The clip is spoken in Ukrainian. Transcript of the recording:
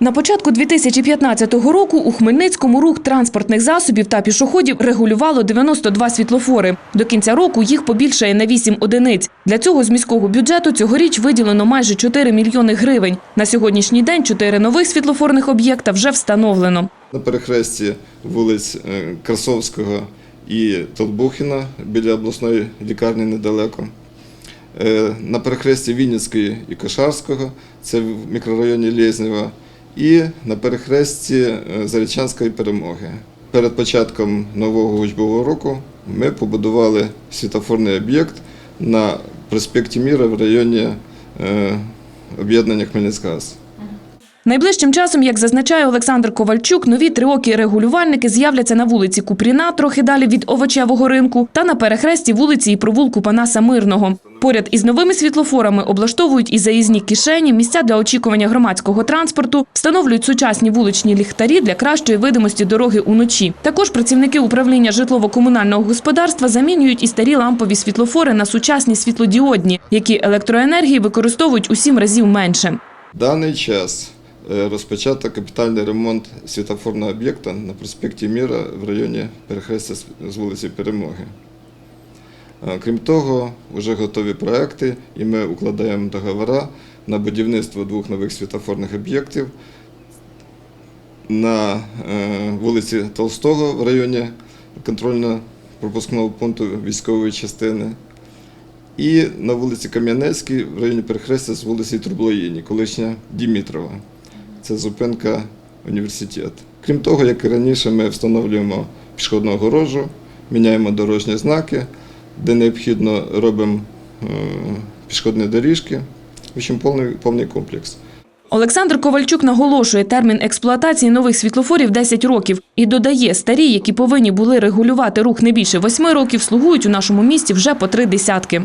На початку 2015 року у Хмельницькому рух транспортних засобів та пішоходів регулювало 92 світлофори. До кінця року їх побільшає на 8 одиниць. Для цього з міського бюджету цьогоріч виділено майже 4 мільйони гривень. На сьогоднішній день чотири нових світлофорних об'єкта вже встановлено. На перехресті вулиць е, Красовського і Толбухіна біля обласної лікарні недалеко. Е, На перехресті Вінницької і Кошарського, це в мікрорайоні Лєзнєва, і на перехресті е, Зарічанської перемоги. Перед початком нового учбового року ми побудували світофорний об'єкт на проспекті Міра в районі е, об'єднання Хмельницькгаз. Найближчим часом, як зазначає Олександр Ковальчук, нові триокі регулювальники з'являться на вулиці Купріна, трохи далі від овочевого ринку, та на перехресті вулиці і провулку Панаса Мирного. Поряд із новими світлофорами облаштовують і заїзні кишені, місця для очікування громадського транспорту, встановлюють сучасні вуличні ліхтарі для кращої видимості дороги уночі. Також працівники управління житлово-комунального господарства замінюють і старі лампові світлофори на сучасні світлодіодні, які електроенергії використовують у сім разів менше. Даний час розпочато капітальний ремонт світофорного об'єкта на проспекті Міра в районі перехрестя з- з вулиці Перемоги. Е, Крім того, вже готові проекти і ми укладаємо договори на будівництво двох нових світофорних об'єктів на е, вулиці Толстого в районі контрольно-пропускного пункту військової частини і на вулиці Кам'янецькій в районі перехрестя з вулиці Трублоїні, колишня Дімітрова. Це зупинка університет. Крім того, як і раніше, ми встановлюємо пішохідну огорожу, міняємо дорожні знаки, де необхідно робимо е, пішохідні доріжки. В общем, повний, повний комплекс. Олександр Ковальчук наголошує, термін експлуатації нових світлофорів 10 років і додає, старі, які повинні були регулювати рух не більше 8 років, слугують у нашому місті вже по три десятки.